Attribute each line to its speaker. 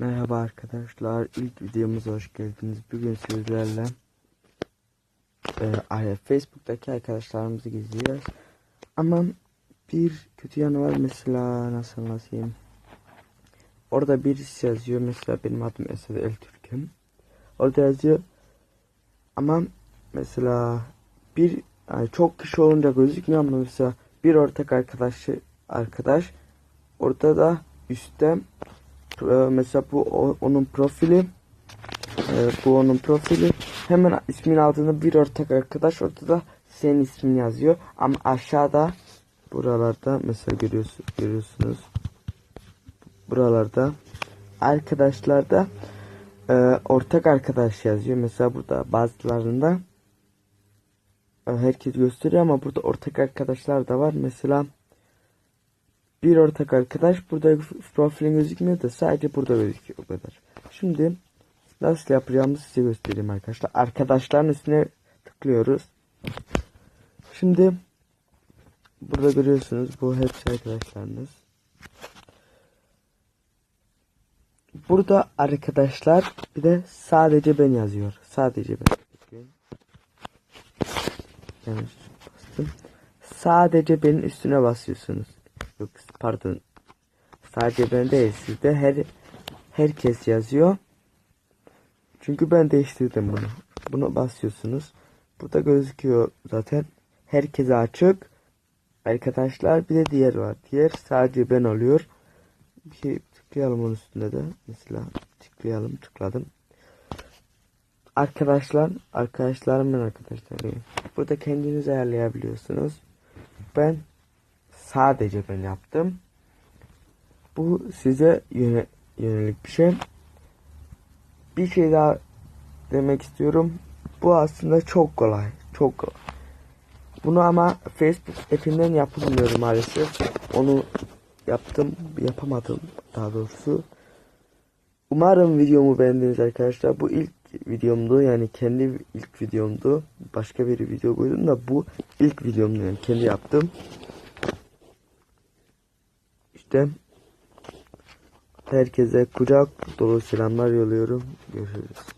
Speaker 1: Merhaba arkadaşlar. İlk videomuza hoş geldiniz. Bugün sizlerle e, Facebook'taki arkadaşlarımızı geziyoruz. Ama bir kötü yanı var mesela nasıl anlatayım. Orada birisi yazıyor. Mesela benim adım Esed El Türk'üm. Orada yazıyor. Ama mesela bir yani çok kişi olunca gözükmüyor ama mesela bir ortak arkadaşı arkadaş orada da üstte mesela bu onun profili e, bu onun profili. Hemen ismin altında bir ortak arkadaş orada da senin ismin yazıyor. Ama aşağıda buralarda mesela görüyorsun, görüyorsunuz. Buralarda arkadaşlarda e, ortak arkadaş yazıyor. Mesela burada bazılarında e, herkes gösteriyor ama burada ortak arkadaşlar da var. Mesela bir ortak arkadaş burada profilin gözükmüyor da sadece burada gözüküyor o kadar. Şimdi nasıl yapacağımızı size göstereyim arkadaşlar. Arkadaşların üstüne tıklıyoruz. Şimdi burada görüyorsunuz bu hepsi arkadaşlarınız. Burada arkadaşlar bir de sadece ben yazıyor. Sadece ben. Yanlış bastım. Sadece benim üstüne basıyorsunuz. Yok pardon. Sadece ben değil sizde her herkes yazıyor. Çünkü ben değiştirdim bunu. Bunu basıyorsunuz. Burada gözüküyor zaten. Herkese açık. Arkadaşlar bir de diğer var. Diğer sadece ben oluyor. Bir şey tıklayalım onun üstünde de. Mesela tıklayalım tıkladım. Arkadaşlar, arkadaşlarımın arkadaşları. Burada kendiniz ayarlayabiliyorsunuz. Ben sadece ben yaptım. Bu size yöne, yönelik bir şey. Bir şey daha demek istiyorum. Bu aslında çok kolay. Çok kolay. Bunu ama Facebook app'inden yapılmıyor maalesef. Onu yaptım, yapamadım daha doğrusu. Umarım videomu beğendiniz arkadaşlar. Bu ilk videomdu yani kendi ilk videomdu. Başka bir video koydum da bu ilk videomdu yani kendi yaptım. İşte herkese kucak dolu selamlar yolluyorum. Görüşürüz.